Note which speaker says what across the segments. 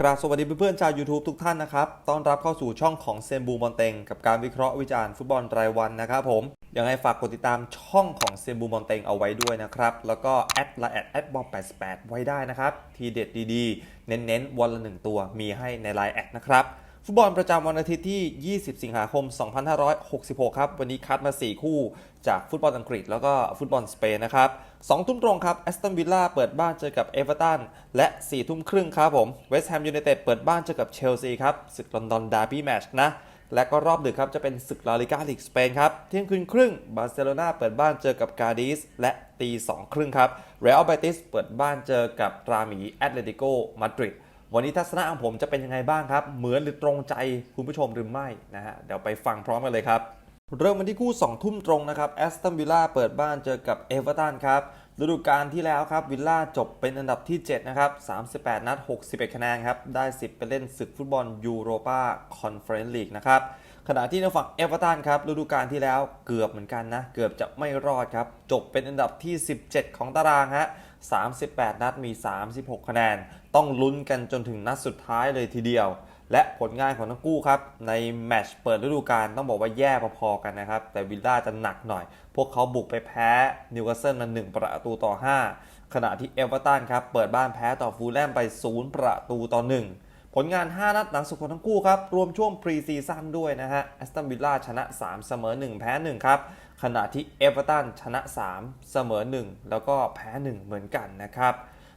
Speaker 1: กราบสวัสดีเพื่อนๆชาว YouTube ทุกท่านนะครับ ต้อนรับเข้าสู่ช่องของเซนบูมอนเตงกับการวิเคราะห์วิจารณ์ฟุตบอลรายวันนะครับผม ยังไงฝากกดติดตามช่องของเซนบูมอนเตงเอาไว้ด้วยนะครับ แล้วก็แอดละแอดแอดบอม88 ไว้ได้นะครับ ทีเด็ดดีๆ เน้นๆ วันละหนึ่งตัวมีให้ในไลน์แอดนะครับ ฟุตบอลประจำวันอาทิตย์ที่ 20 สิงหาคม 2566 ครับ วันนี้คัดมา 4 คู่จากฟุตบอลอังกฤษแล้วก็ฟุตบอลสเปนนะครับ2ทุ่มตรงครับแอสตันวิลล่าเปิดบ้านเจอกับเอเวอร์ตันและ 4 ทุ่มครึ่งครับผมเวสต์แฮมยูไนเต็ดเปิดบ้านเจอกับเชลซีครับศึกลอนดอนดาร์บี้แมช์นะและก็รอบดึกครับจะเป็นศึกลาลิกาลีกสเปนครับ เที่ยงคืนครึ่งบาร์เซโลนาเปิดบ้านเจอกับกาดิสและตี2ครึ่งครับเรอัลเบติสเปิดบ้านเจอกับรามีแอตเลติโกมาดริด วันนี้ทัศนะของผมจะเป็นยังไงบ้างครับ เหมือนหรือตรงใจคุณผู้ชมหรือไม่นะฮะ เดี๋ยวไปฟังพร้อมกันเลยครับ เริ่มกันที่คู่ 2 ทุ่มตรงนะครับแอสตันวิลล่าเปิดบ้านเจอกับเอเวอร์ตันครับฤดูกาลที่แล้วครับวิลล่าจบเป็นอันดับที่ 7 นะครับ 38 นัด 61 คะแนนครับ ได้สิทธิ์ไปเล่นศึกฟุตบอลยูโรปาคอนเฟอเรนซ์ลีกนะครับขณะที่ในฝั่งเอเวอร์ตันครับฤดูกาลที่แล้วเกือบเหมือนกันนะ เกือบจะไม่รอดครับ จบเป็นอันดับที่ 17 ของตารางฮะ 38 นัดมี 36 คะแนน ต้องลุ้นกันจนถึงนัดสุดท้ายเลยทีเดียว และผลงานของทั้งคู่ครับ ในแมตช์เปิดฤดูกาลต้องบอกว่าแย่พอๆกันนะครับ แต่วิลล่าจะหนักหน่อย พวกเขาบุกไปแพ้นิวคาสเซิลมา1ประตูต่อ 5 ขณะที่เอเวอร์ตันครับเปิดบ้านแพ้ต่อฟูลแลมไป 0 ประตูต่อ 1 ผลงาน 5 นัดหลังสุดของทั้งคู่ครับ รวมช่วงพรีซีซั่นด้วยนะฮะแอสตันวิลล่าชนะ 3 เสมอ 1 แพ้ 1 ครับ ขณะที่เอเวอร์ตันชนะ 3 เสมอ 1 แล้วก็แพ้ 1 เหมือนกันนะครับ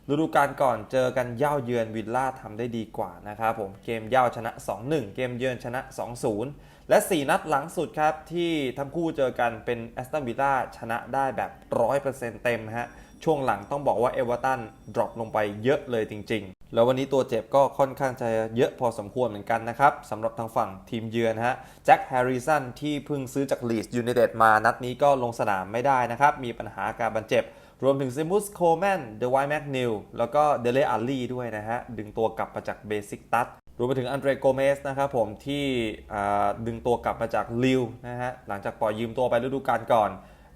Speaker 1: ฤดูกาลก่อนเจอกันเย่าเยือนวิลล่าทำได้ดีกว่านะครับผมเกมเย่าชนะ 2-1 เกมเยือนชนะ 2-0 และ 4 นัดหลังสุดครับ ที่ทั้งคู่เจอกันเป็นแอสตันวิลล่าชนะได้แบบ 100%เต็มฮะช่วงหลังต้องบอกว่าเอเวอร์ตันดรอปลงไปเยอะเลยจริงๆ แล้ววันนี้ตัวเจ็บก็ค่อนข้างจะเยอะพอสมควรเหมือนกันนะครับสำหรับทางฝั่งทีมเยือนฮะแจ็คแฮร์ริสันที่เพิ่งซื้อจากลีดส์ยูไนเต็ดมานัดนี้ก็ลงสนามไม่ได้นะครับ มีปัญหาการบาดเจ็บ รวมถึงซิมุสโคแมนเดวายแมกนิลแล้วก็เดเลอาลีด้วยนะฮะ ดึงตัวกลับมาจากเบสิกตัสรวมไปถึงอันเดรโกเมสนะครับผมที่ดึงตัวกลับมาจากลิวนะฮะหลังจากปล่อยยืมตัวไปฤดูกาลก่อน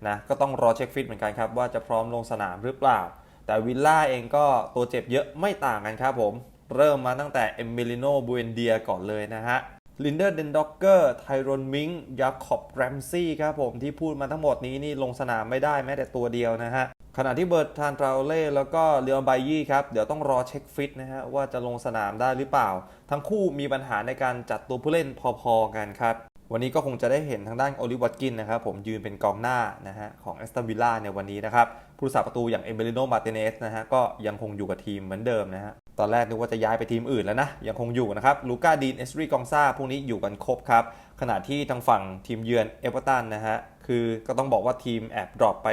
Speaker 1: นะก็ต้องรอเช็คฟิตเหมือนกันครับว่าจะพร้อมลงสนามหรือเปล่า แต่วิลล่าเองก็ตัวเจ็บเยอะไม่ต่างกันครับผม เริ่มมาตั้งแต่เอมิลิโนบูเอนเดียก่อนเลยนะฮะลินเดอร์เดนด็อกเกอร์ไทรอนมิงยาคอบแรมซี่ครับผมที่พูดมาทั้งหมดนี้นี่ลงสนามไม่ได้แม้แต่ตัวเดียวนะฮะ ขณะที่เบิร์ตทานทราเล่แล้วก็เลียนไบยี่ครับ เดี๋ยวต้องรอเช็คฟิตนะฮะ ว่าจะลงสนามได้หรือเปล่า ทั้งคู่มีปัญหาในการจัดตัวผู้เล่นพอๆกันครับ วันนี้ก็คงจะได้เห็นทางด้านโอลิวัตกินนะครับผมยืนเป็นกองหน้านะฮะของแอสตันวิลล่าในวันนี้นะครับผู้รักษาประตูอย่างเอเมริโนมาเตเนสนะฮะก็ยังคงอยู่กับทีมเหมือนเดิมนะฮะตอนแรกนึกว่าจะย้ายไปทีมอื่นแล้วนะ ยังคงอยู่นะครับลูก้าดีนเอสรีกองซาพวกนี้อยู่กันครบครับขณะที่ทางฝั่งทีมเยือนเอเวอร์ตันนะฮะคือก็ต้องบอกว่าทีมแอบดรอปไป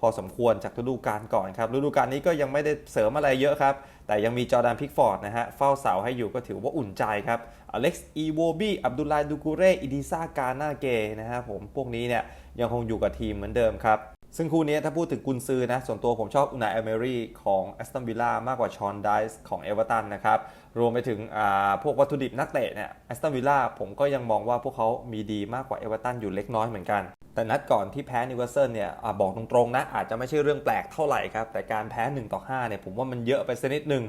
Speaker 1: พอสมควรจากฤดูกาลก่อนครับฤดูกาลนี้ก็ยังไม่ได้เสริมอะไรเยอะครับ แต่ยังมีจอร์แดนพิกฟอร์ดนะฮะเฝ้าเสาให้อยู่ก็ถือว่าอุ่นใจครับอเล็กซ์อีโวบี้อับดุลไลดูกูเรอิดิซากานาเกนะฮะผมพวกนี้เนี่ยยังคงอยู่กับทีมเหมือนเดิมครับซึ่งคู่นี้ถ้าพูดถึงกุนซือนะ ส่วนตัวผมชอบอุนายเอเมรี่ของแอสตันวิลล่ามากกว่าชอนไดส์ของเอเวอร์ตันนะครับ รวมไปถึงอ่าพวกวัตถุดิบนักเตะเนี่ยแอสตันวิลล่าผมก็ยังมองว่าพวกเขามีดีมากกว่าเอเวอร์ตันอยู่เล็กน้อยเหมือนกัน แต่นัดก่อนที่แพ้นิวคาสเซิลเนี่ยอบอกตรงๆนะอาจจะไม่ใช่เรื่องแปลกเท่าไหร่ครับ แต่การแพ้1ต่อ5เนี่ยผมว่ามันเยอะไปสักนิดหนึ่ง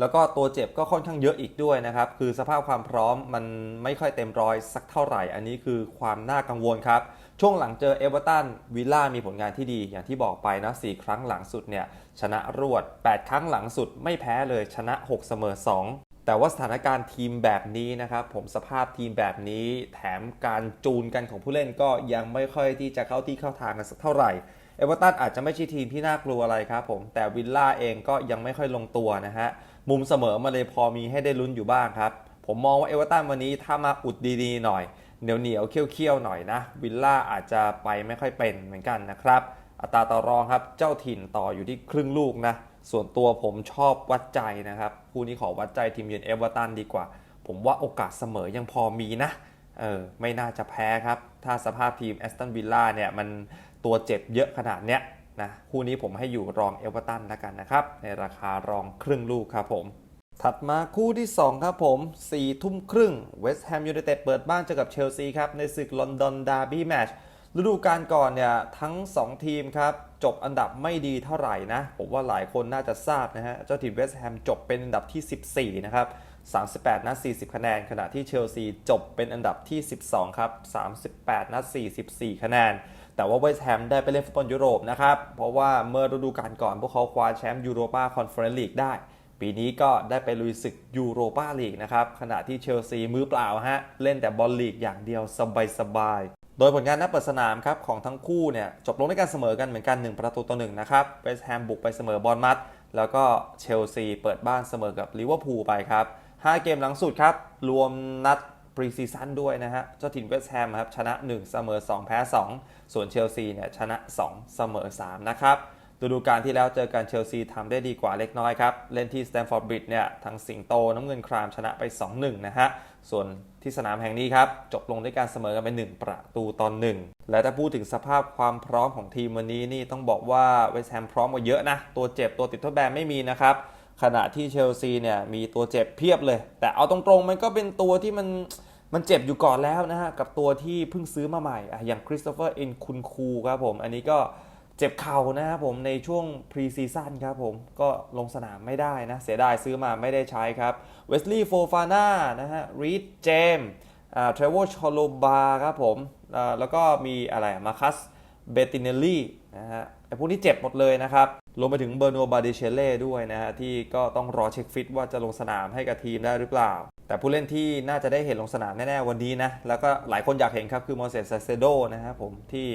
Speaker 1: แล้วก็ตัวเจ็บก็ค่อนข้างเยอะอีกด้วยนะครับ คือสภาพความพร้อมมันไม่ค่อยเต็มร้อยสักเท่าไหร่ อันนี้คือความน่ากังวลครับ ช่วงหลังเจอเอเวอร์ตันวิลล่ามีผลงานที่ดี อย่างที่บอกไปนะ4ครั้งหลังสุดเนี่ยชนะรวด 8 ครั้งหลังสุดไม่แพ้เลยชนะ 6 เสมอ 2 แต่ว่าสถานการณ์ทีมแบบนี้นะครับผมสภาพทีมแบบนี้แถมการจูนกันของผู้เล่นก็ยังไม่ค่อยที่จะเข้าที่เข้าทางกันสักเท่าไหร่เอเวอร์ตันอาจจะไม่ใช่ทีมที่น่ากลัวอะไรครับผมแต่วิลล่าเองก็ยังไม่ค่อยลงตัวนะฮะมุมเสมอมาเลยพอมีให้ได้ลุ้นอยู่บ้างครับ ผมมองว่าเอเวอร์ตันวันนี้ถ้ามาอุดดีๆหน่อยเหนียวเหนียวๆเคี้ยวๆหน่อยนะวิลล่าอาจจะไปไม่ค่อยเป็นเหมือนกันนะครับ อัตราต่อรองครับเจ้าถิ่นต่ออยู่ที่ครึ่งลูกนะ ส่วนตัวผมชอบวัดใจนะครับคู่นี้ขอวัดใจทีมเยือนเอเวอร์ตันดีกว่า ผมว่าโอกาสเสมอยังพอมีนะเออไม่น่าจะแพ้ครับ ถ้าสภาพทีมแอสตันวิลล่าเนี่ยมันตัวเจ็บเยอะขนาดเนี้ยนะคู่นี้ผมให้อยู่รองเอเวอร์ตันแล้วกันนะครับ ในราคารองครึ่งลูกครับผม ถัดมาคู่ที่ 2 ครับผม4ทุ่มครึ่งเวสต์แฮมยูไนเต็ดเปิดบ้านเจอกับเชลซีครับ ในศึกลอนดอนดาร์บี้แมช์ ฤดูกาลก่อนเนี่ยทั้ง 2 ทีมครับจบอันดับไม่ดีเท่าไหร่นะผมว่าหลายคนน่าจะทราบนะฮะเจ้าทีมเวสต์แฮมจบเป็นอันดับที่ 14 นะครับ 38 นัด 40 คะแนน ขณะที่เชลซีจบเป็นอันดับที่ 12 ครับ 38 นัด 44 คะแนน แต่ว่าเวสต์แฮมได้ไปเล่นฟุตบอลยุโรปนะครับ เพราะว่าเมื่อฤดูกาลก่อนพวกเขาคว้าแชมป์ยูโรปาคอนเฟอเรนซ์ลีกได้ ปีนี้ก็ได้ไปลุยศึกยูโรปาลีกนะครับขณะที่เชลซีมือเปล่าฮะเล่นแต่บอลลีกอย่างเดียวสบายๆ โดยผลงานนัดเปิดสนามครับของทั้งคู่เนี่ยจบลงด้วยการเสมอกันเหมือนกัน 1 ประตูต่อหนะครับเวสต์แฮมบุกไปเสมอบอลมัดแล้วก็เชลซีเปิดบ้านเสมอกับลิเวอร์พูลไปครับ 5 เกมหลังสุดครับ รวมนัดปรีซีซั่นด้วยนะฮะ เจ้าถิ่นเวสต์แฮมครับชนะ 1 เสมอ 2 แพ้ 2 ส่วนเชลซีเนี่ยชนะ 2 เสมอ 3 นะครับ ฤดูกาลที่แล้วเจอกันเชลซีทำได้ดีกว่าเล็กน้อยครับ เล่นที่สแตมฟอร์ดบริดจ์เนี่ยทั้งสิงโตน้ำเงินครามชนะไป 2-1 นะฮะ ส่วนที่สนามแห่งนี้ครับ จบลงด้วยการเสมอกันเป็น1ประตูตอนหนึ่งและถ้าพูดถึงสภาพความพร้อมของทีมวันนี้นี่ต้องบอกว่าเวสต์แฮมพร้อมกว่าเยอะนะ ตัวเจ็บตัวติดทดแบนไม่มีนะครับขณะที่เชลซีเนี่ยมีตัวเจ็บเพียบเลย แต่เอาตรงๆมันก็เป็นตัวที่มันมันเจ็บอยู่ก่อนแล้วนะฮะกับตัวที่เพิ่งซื้อมาใหม่อะอย่างคริสโตเฟอร์เอ็นคุนคูครับผมอันนี้ก็ จ็บเข่านะครับผมในช่วงพรีซีซั่นครับผมก็ลงสนามไม่ได้นะ เสียดายซื้อมาไม่ได้ใช้ครับเวสลีย์โฟฟาน่านะฮะรีดเจมเทรเวลชอโลบาครับผมอ่าแล้วก็มีอะไรมาคัสเบตินเนลลี่นะฮะไอพวกนี้เจ็บหมดเลยนะครับรวมไปถึงเบอร์นัวบาเดเชเล่ด้วยนะฮะที่ก็ต้องรอเช็คฟิตว่าจะลงสนามให้กับทีมได้หรือเปล่า แต่ผู้เล่นที่น่าจะได้เห็นลงสนามแน่ ๆ วันนี้นะ แล้วก็หลายคนอยากเห็นครับคือมอเสสเซโดนะครับผมที่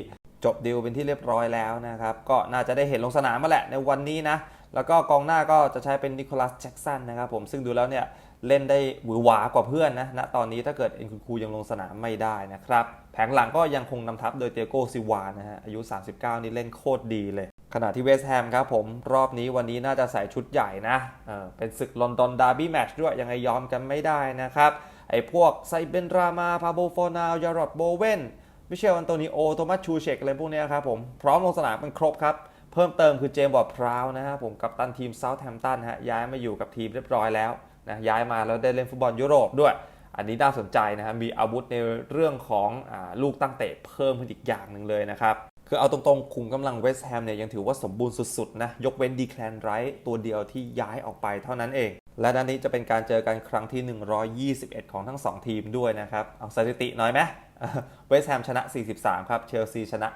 Speaker 1: จบดีลเป็นที่เรียบร้อยแล้วนะครับ ก็น่าจะได้เห็นลงสนามมาแหละในวันนี้นะ แล้วก็กองหน้าก็จะใช้เป็นนิโคลัสแจ็กสันนะครับผมซึ่งดูแล้วเนี่ยเล่นได้หวือหวากว่าเพื่อนนะณตอนนี้ถ้าเกิดเอ็นคุณคูยังลงสนามไม่ได้นะครับ แผงหลังก็ยังคงนำทัพโดยเตียโกซิวานะฮะอายุ 39 นี่เล่นโคตรดีเลย ขณะที่เวสต์แฮมครับผม รอบนี้วันนี้น่าจะใส่ชุดใหญ่นะเออเป็นศึกลอนดอนดาร์บี้แมตช์ด้วย ยังไงยอมกันไม่ได้นะครับ ไอ้พวกไซเบนรามา พาโบฟอร์นาลยารอดโบเวน มิเชลอันโตนิโอโทมัสชูเชกอะไรพวกนี้ครับผมพร้อมลงสนามเป็นครบครับ เพิ่มเติมคือเจมส์บอร์ดพราวนะครับผมกับตันทีมเซาท์แฮมป์ตันฮะย้ายมาอยู่กับทีมเรียบร้อยแล้วนะย้ายมาแล้วได้เล่นฟุตบอลยุโรปด้วย อันนี้น่าสนใจนะฮะมีอาวุธในเรื่องของอลูกตั้งเตะเพิ่มขึ้นอีกอย่างหนึ่งเลยนะครับคือเอาตรงๆ คุมกำลังเวสต์แฮมเนี่ยยังถือว่าสมบูรณ์สุดๆนะยกเว้นดีแคลนไรท์ตัวเดียวที่ย้ายออกไปเท่านั้นเอง และนัดนี้จะเป็นการเจอกันครั้งที่ 121 ของทั้ง 2 ทีมด้วยนะครับ เอาสถิติหน่อยไหม เวสต์แฮมชนะ 43 ครับ เชลซีชนะ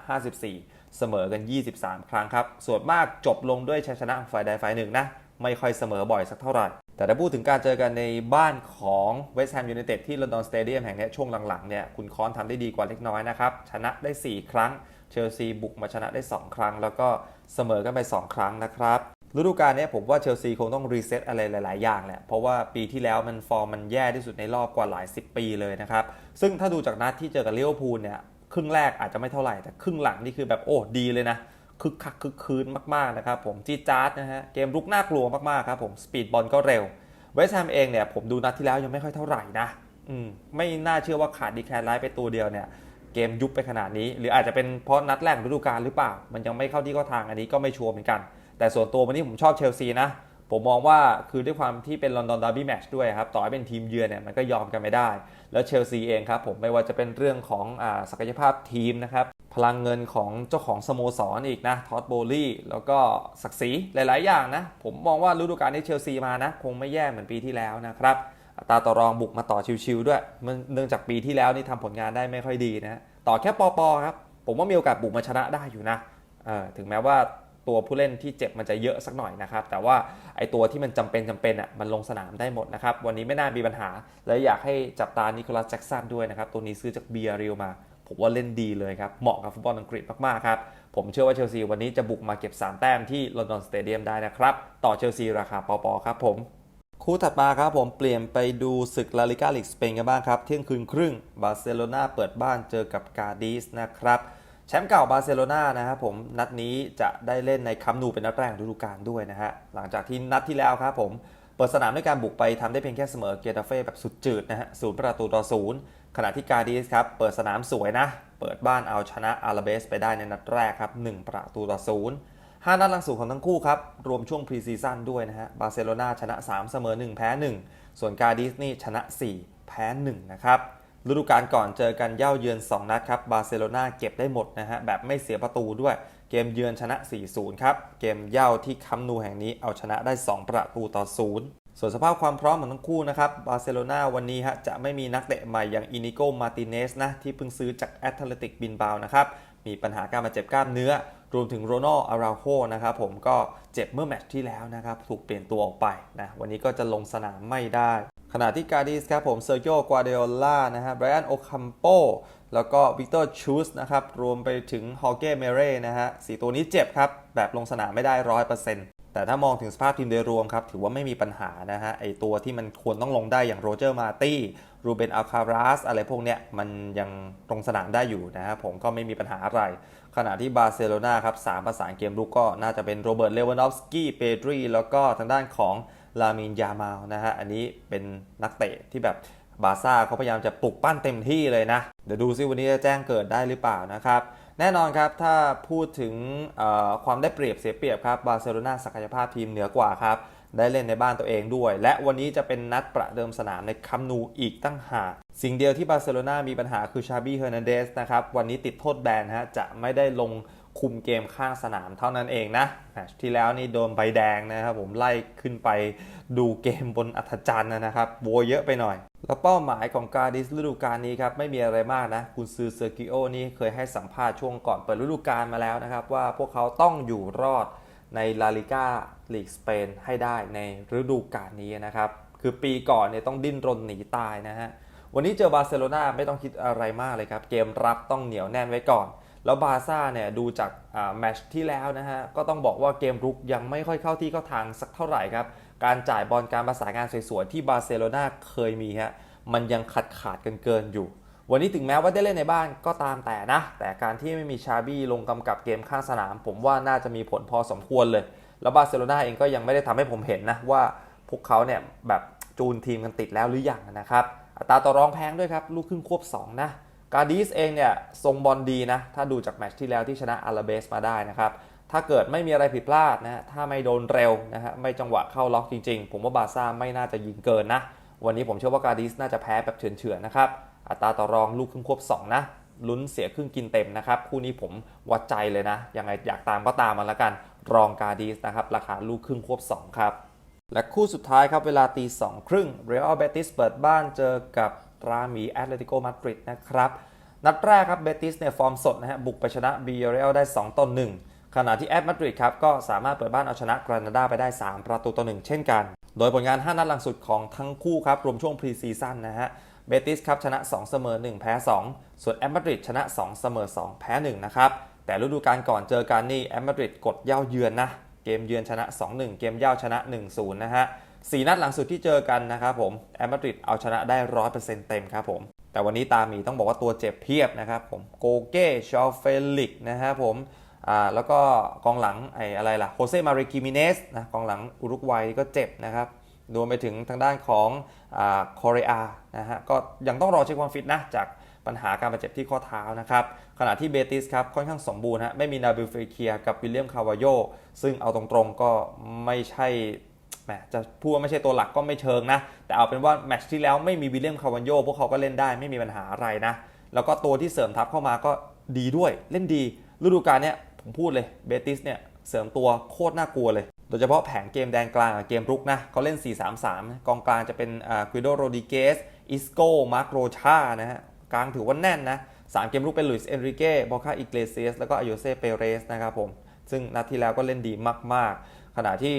Speaker 1: 54 เสมอกัน 23 ครั้งครับ ส่วนมากจบลงด้วยชัยชนะฝ่ายใดฝ่ายหนึ่งนะ ไม่ค่อยเสมอบ่อยสักเท่าไหร่ แต่ถ้าพูดถึงการเจอกันในบ้านของเวสต์แฮมยูไนเต็ดที่ลอนดอนสเตเดียมแห่งนี้ช่วงหลังๆเนี่ยคุณคอนทำได้ดีกว่าเล็กน้อยนะครับ ชนะได้ 4 ครั้ง เชลซีบุกมาชนะได้ 2 ครั้ง แล้วก็เสมอกันไป 2 ครั้งนะครับ ฤดูกาลนี้ผมว่าเชลซีคงต้องรีเซ็ตอะไรหลาย ๆ อย่างแหละ เพราะว่าปีที่แล้วมันฟอร์มมันแย่ที่สุดในรอบกว่าหลาย 10 ปีเลยนะครับ ซึ่งถ้าดูจากนัดที่เจอกับลิเวอร์พูลเนี่ย ครึ่งแรกอาจจะไม่เท่าไหร่ แต่ครึ่งหลังนี่คือแบบโอ้ดีเลยนะ คึกคักคึกคืนมาก ๆ นะครับผมจีจาร์ดนะฮะ เกมรุกน่ากลัวมาก ๆ ครับผม สปีดบอลก็เร็ว เวสต์แฮมเองเนี่ยผมดูนัดที่แล้วยังไม่ค่อยเท่าไหร่นะ อืม ไม่น่าเชื่อว่าขาดดีแคลนไลท์ไปตัวเดียวเนี่ย เกมยุบไปขนาดนี้ หรืออาจจะเป็นเพราะนัดแรกฤดูกาลหรือเปล่า มันยังไม่เข้าที่เข้าทางอันนี้ก็ไม่ชัวร์เหมือนกัน แต่ส่วนตัววันนี้ผมชอบเชลซีนะ ผมมองว่าคือด้วยความที่เป็นลอนดอนดาร์บี้แมตช์ด้วยครับ ต่อให้เป็นทีมเยือนเนี่ยมันก็ยอมกันไม่ได้ แล้วเชลซีเองครับผมไม่ว่าจะเป็นเรื่องของอศักยภาพทีมนะครับ พลังเงินของเจ้าของสโมสรอีกนะท็อดโบลี่แล้วก็ศักดิ์ศรีหลาย ๆ อย่างนะ ผมมองว่าฤดูกาลนี้เชลซีมานะ คงไม่แย่เหมือนปีที่แล้วนะครับตาต่อรองบุกมาต่อชิวๆด้วยเนื่องจากปีที่แล้วนี่ทำผลงานได้ไม่ค่อยดีนะ ต่อแค่ปอปอครับ ผมว่ามีโอกาสบุกมาชนะได้อยู่นะถึงแม้ว่า ตัวผู้เล่นที่เจ็บมันจะเยอะสักหน่อยนะครับ แต่ว่าไอตัวที่มันจำเป็นจำเป็นอะมันลงสนามได้หมดนะครับ วันนี้ไม่น่ามีปัญหา และอยากให้จับตานิโคลัสแจ็กสันด้วยนะครับ ตัวนี้ซื้อจากเบียร์เรียวมา ผมว่าเล่นดีเลยครับ เหมาะกับฟุตบอลอังกฤษมาก ๆ ครับ ผมเชื่อว่าเชลซีวันนี้จะบุกมาเก็บ 3 แต้มที่ลอนดอนสเตเดียมได้นะครับ ต่อเชลซีราคาปอปอครับผมคู่ถัดมาครับผมเปลี่ยนไปดูศึกลาลิกาลีกสเปนกันบ้างครับ เที่ยงคืนครึ่งบาร์เซโลนาเปิดบ้านเจอกับกาดิสนะครับ ชมป์เก่าบาร์เซโลนานะครับผมนัดนี้จะได้เล่นในคัมนูเป็นนัดแรกของฤดูกาลด้วยนะฮะหลังจากที่นัดที่แล้วครับผมเปิดสนามด้วยการบุกไปทำได้เพียงแค่เสมอเกียร์ตาเฟ่แบบสุดจืดนะฮะศูนย์ประตูต่อศูนย์ขณะที่กาดิสครับเปิดสนามสวยนะ เปิดบ้านเอาชนะอาราเบสไปได้ในนัดแรกครับ1ประตูต่อศูนย์ห้านัดหลังสุดของทั้งคู่ครับ รวมช่วงพรีซีซั่นด้วยนะฮะบาร์เซโลนาชนะ 3 เสมอ 1 แพ้ 1 ส่วนกาดิสนี่ชนะ 4 แพ้ 1 นะครับ ฤดูกาลก่อนเจอกันเย่าเยือน 2 นัดครับ บาร์เซโลนาเก็บได้หมดนะฮะ แบบไม่เสียประตูด้วย เกมเยือนชนะ 4-0 ครับ เกมเย่าที่คัมนูแห่งนี้เอาชนะได้ 2 ประตูต่อ 0 ส่วนสภาพความพร้อมของทั้งคู่นะครับ บาร์เซโลนาวันนี้ฮะจะไม่มีนักเตะใหม่อย่างอินิโกมาติเนสนะ ที่เพิ่งซื้อจากแอตเลติกบินบาวนะครับ มีปัญหาการบาดเจ็บกล้ามเนื้อ รวมถึงโรนัลอาราโฮนะครับผมก็เจ็บเมื่อแมตช์ที่แล้วนะครับ ถูกเปลี่ยนตัวออกไปนะ วันนี้ก็จะลงสนามไม่ได้ ขณะที่การ์ดิสครับผมเซอร์โ o กวาเดโอล่านะฮะไบรอันโอคัมโปแล้วก็วิกเตอร์ชูสนะครับ รวมไปถึงฮอเก้เมเร่นะฮะสีตัวนี้เจ็บครับ แบบลงสนามไม่ได้ร้อยเปอร์เซ็นต์แต่ถ้ามองถึงสภาพทีมโดยรวมครับ ถือว่าไม่มีปัญหานะฮะ ไอตัวที่มันควรต้องลงได้อย่างโรเจอร์มาตี้รูเบนอัลคาราสอะไรพวกเนี้ย มันยังลงสนามได้อยู่นะฮะผมก็ไม่มีปัญหาอะไร ขณะที่บาร์เซโลนาครับสามประสานเกมลุกก็น่าจะเป็นโรเบิร์ตเลวานอฟสกี้เปดรีแล้วก็ทางด้านของ ลามินยามาลนะฮะ อันนี้เป็นนักเตะที่แบบบาซ่าเขาพยายามจะปลุกปั้นเต็มที่เลยนะ เดี๋ยวดูซิวันนี้จะแจ้งเกิดได้หรือเปล่านะครับ แน่นอนครับถ้าพูดถึงความได้เปรียบเสียเปรียบครับบาร์เซโลนาศักยภาพทีมเหนือกว่าครับได้เล่นในบ้านตัวเองด้วย และวันนี้จะเป็นนัดประเดิมสนามในคัมนูอีกตั้งหากสิ่งเดียวที่บาร์เซโลนามีปัญหาคือชาบี้เฮอร์นันเดสนะครับวันนี้ติดโทษแบนฮะจะไม่ได้ลง คุมเกมข้างสนามเท่านั้นเองนะแมชที่แล้วนี่โดนใบแดงนะครับผมไล่ขึ้นไปดูเกมบนอัธจันทร์นะครับโวยเยอะไปหน่อย แล้วเป้าหมายของการดิสฤดูกาลนี้ครับไม่มีอะไรมากนะคุณซือเซอร์กิโอนี่เคยให้สัมภาษณ์ช่วงก่อนเปิดฤดูกาลมาแล้วนะครับ ว่าพวกเขาต้องอยู่รอดในลาลิก้าลีกสเปนให้ได้ในฤดูกาลนี้นะครับคือปีก่อนเนี่ยต้องดิ้นรนหนีตายนะฮะวันนี้เจอบาร์เซโลนาไม่ต้องคิดอะไรมากเลยครับเกมรับต้องเหนียวแน่นไว้ก่อน แล้วบาซ่าเนี่ยดูจากแมชที่แล้วนะฮะก็ต้องบอกว่าเกมรุกยังไม่ค่อยเข้าที่เข้าทางสักเท่าไหร่ครับ การจ่ายบอลการประสานงานสวยๆที่บาร์เซโลนาเคยมีฮะมันยังขาดขาดกันเกินอยู่ วันนี้ถึงแม้ว่าได้เล่นในบ้านก็ตามแต่นะ แต่การที่ไม่มีชาบี้ลงกำกับเกมข้างสนาม ผมว่าน่าจะมีผลพอสมควรเลย แล้วบาร์เซโลนาเองก็ยังไม่ได้ทำให้ผมเห็นนะว่าพวกเขาเนี่ยแบบจูนทีมกันติดแล้วหรือยังนะครับอัตราต่อรองแพงด้วยครับลูกครึ่งควบ 2 นะ กาดิสเองเนี่ยทรงบอลดีนะ ถ้าดูจากแมตช์ที่แล้วที่ชนะอาราเบสมาได้นะครับ ถ้าเกิดไม่มีอะไรผิดพลาดนะถ้าไม่โดนเร็วนะฮะไม่จังหวะเข้าล็อกจริงๆ ผมว่าบาซ่าไม่น่าจะยิงเกินนะ วันนี้ผมเชื่อว่ากาดิสน่าจะแพ้แบบเฉือนๆนะครับอัตราต่อรองลูกครึ่งควบ 2 นะลุ้นเสียครึ่งกินเต็มนะครับ คู่นี้ผมวัดใจเลยนะ ยังไงอยากตามก็ตามมาแล้วกัน รองกาดิสนะครับ ราคาลูกครึ่งควบ 2 ครับ และคู่สุดท้ายครับ เวลาตีสองครึ่งเรอัลเบติสเปิดบ้านเจอกับ รามีแอตเลติโกมาดริดนะครับ นัดแรกครับเบติสเนี่ยฟอร์มสดนะฮะบุกไปชนะบีเรลได้ 2ต่อ1ขณะที่แอตมาดริดครับก็สามารถเปิดบ้านเอาชนะกรานาดาไปได้ 3 ประตูต่อ1เช่นกัน โดยผลงาน 5 นัดหลังสุดของทั้งคู่ครับรวมช่วงพรีซีซั่นนะฮะเบติสครับชนะ 2 เสมอ 1 แพ้ 2 ส่วนแอตมาดริดชนะ 2 เสมอ 2 แพ้ 1 นะครับแต่ฤดูกาลก่อนเจอกันนี่แอตมาดริดกดเย่าเยือนนะเกมเยือนชนะ 2-1 เกมเย่าชนะ 1-0 นะฮะ สี่นัดหลังสุดที่เจอกันนะครับผมแอตมาดริดเอาชนะได้100%เต็มครับผม แต่วันนี้ตามีต้องบอกว่าตัวเจ็บเพียบนะครับผมโกเก้ชอลเฟลิกนะครับผมอ่าแล้วก็กองหลังไอ้อะไรล่ะโฮเซมาริกิมิเนสนะกองหลังอุรุกวัยก็เจ็บนะครับรวมไปถึงทางด้านของอ่าคอเรียนะฮะก็ยังต้องรอเช็คความฟิตนะจากปัญหาการบาดเจ็บที่ข้อเท้านะครับขณะที่เบติสครับค่อนข้างสมบูรณ์ฮะไม่มีนาบิลเฟเคียกับวิลเลียมคาวาโยซึ่งเอาตรงๆก็ไม่ใช่ จะพูดว่าไม่ใช่ตัวหลักก็ไม่เชิงนะ แต่เอาเป็นว่าแมตช์ที่แล้วไม่มีวิลเลียมคาวันโยพวกเขาก็เล่นได้ไม่มีปัญหาอะไรนะ แล้วก็ตัวที่เสริมทัพเข้ามาก็ดีด้วยเล่นดีฤดูกาลเนี้ยผมพูดเลยเบติสเนี่ยเสริมตัวโคตรน่ากลัวเลย โดยเฉพาะแผงเกมแดนกลางเกมรุกนะเขาเล่น 4-3-3 กองกลางจะเป็นอ่าควิโดโรดิเกสอิสโกมาร์โรชานะฮะกลางถือว่าแน่นนะสามเกมรุกเป็นลุยส์เอนริเก้บอคาอิเกเลเซียสแล้วก็อโยเซเปเรสนะครับผมซึ่งนัดที่แล้วก็เล่นดีมาก ขณะที่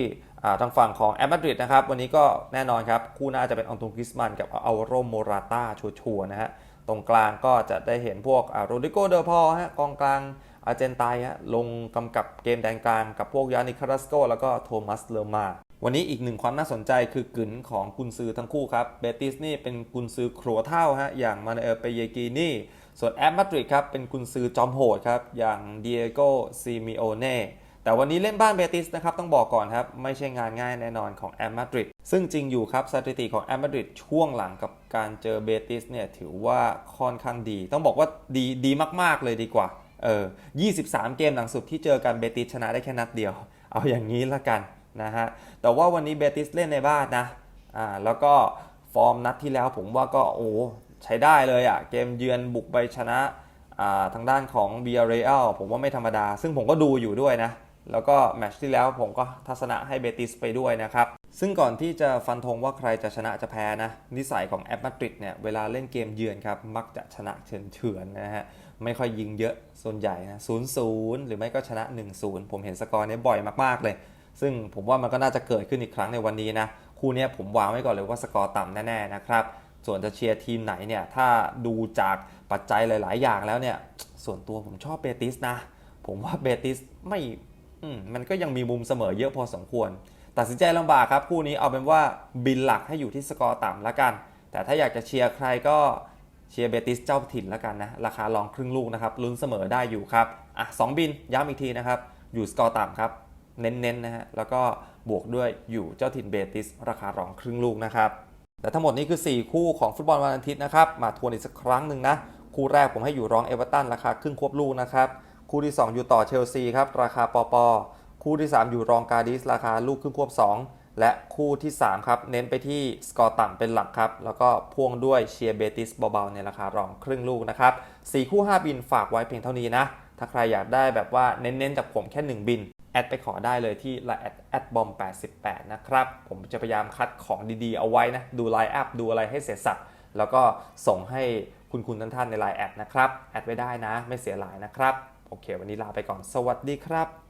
Speaker 1: ทางฝั่งของแอตมาดริดนะครับวันนี้ก็แน่นอนครับ คู่หน้าจะเป็นอองตุงกิสมันกับอัลโรโมราตาชัวร์นะฮะตรงกลางก็จะได้เห็นพวกโรดิโกเดอพอฮะกองกลางอาร์เจนตฮะลงกำกับเกมแดนกลางกับพวกยานิคาราสโกแล้วก็โทมัสเลอมาวันนี้อีกหนึ่งความน่าสนใจคือกึนของกุนซือทั้งคู่ครับเบติสนี่เป็นกุนซือครัวเท่าฮะอย่างมาเอลเปเยกีนี่ส่วนแอตมาดริดครับเป็นกุนซือจอมโหดครับอย่างเดียโกซิมิโอเน่ แต่วันนี้เล่นบ้านเบติสนะครับต้องบอกก่อนครับ ไม่ใช่งานง่ายแน่นอนของแอมมาดริดซึ่งจริงอยู่ครับสถิติของแอมมาดริดช่วงหลังกับการเจอเบติสเนี่ยถือว่าค่อนข้างดี ต้องบอกว่าดีดีมาก ๆ เลยดีกว่าเออ23 เกมหลังสุดที่เจอกันเบติสชนะได้แค่นัดเดียว เอาอย่างนี้ละกันนะฮะแต่ว่าวันนี้เบติสเล่นในบ้านนะอ่าแล้วก็ฟอร์มนัดที่แล้วผมว่าก็โอ้ใช้ได้เลยอะ่ะเกมเยือนบุกไปชนะทางด้านของเบียร์เรอัลผมว่าไม่ธรรมดา ซึ่งผมก็ดูอยู่ด้วยนะ แล้วก็แมตช์ที่แล้วผมก็ทัศนะให้เบติสไปด้วยนะครับ ซึ่งก่อนที่จะฟันธงว่าใครจะชนะจะแพ้นะ นิสัยของแอตมาดริดเนี่ยเวลาเล่นเกมเยือนครับ มักจะชนะเฉือนๆนะฮะ ไม่ค่อยยิงเยอะส่วนใหญ่นะศูนย์ศูนย์หรือไม่ก็ชนะ 1-0 ผมเห็นสกอร์เนี้บ่อยมากๆเลย ซึ่งผมว่ามันก็น่าจะเกิดขึ้นอีกครั้งในวันนี้นะคู่เนี้ยผมวางไว้ก่อนเลยว่าสกอร์ต่ำแน่ๆนะครับส่วนจะเชียร์ทีมไหนเนี่ยถ้าดูจากปัจจัยหลาย ๆ อย่างแล้วเนี่ยส่วนตัวผมชอบเบติสนะ ผมว่าเบติสไม่ มันก็ยังมีมุมเสมอเยอะพอสมควร ตัดสินใจลำบากครับ คู่นี้เอาเป็นว่าบินหลักให้อยู่ที่สกอร์ต่ำล้วกัน แต่ถ้าอยากจะเชียร์ใครก็เชียร์เบติสเจ้าถิ่นล้วกันนะ ราคารองครึ่งลูกนะครับลุ้นเสมอได้อยู่ครับอะสองบินย้ำอีกทีนะครับ อยู่สกอร์ต่ำครับ เน้นๆนะฮะแล้วก็บวกด้วยอยู่เจ้าถิ่นเบติสราคารองครึ่งลูกนะครับแต่ทั้งหมดนี้คือ 4 คู่ของฟุตบอลวันอาทิตย์นะครับมาทวนอีกสักครั้งหนึ่งนะคู่แรกผมให้อยู่รองเอเวอร์ตันราคาครึ่งควบลูกนะครับ คู่ที่ 2 อยู่ต่อเชลซีครับราคาปอปอคู่ที่ 3 อยู่รองการดิสราคาลูกครึ่งควบ 2 และคู่ที่ 3 ครับ เน้นไปที่สกอร์ต่ำเป็นหลักครับ แล้วก็พ่วงด้วยเชียร์เบติสเบาๆในราคารองครึ่งลูกนะครับ4คู่ 5 บินฝากไว้เพียงเท่านี้นะ ถ้าใครอยากได้แบบว่าเน้นๆจากผมแค่ 1 บิน แอดไปขอได้เลยที่ Line แอดแอดบอม88 นะครับ ผมจะพยายามคัดของดีๆเอาไว้นะ ดูไลน์อัพดูอะไรให้เสร็จสับแล้วก็ส่งให้คุณคุณท่านๆใน Line แอดนะครับ แอดไว้ได้นะ ไม่เสียหลายนะครับ โอเค วันนี้ลาไปก่อน สวัสดีครับ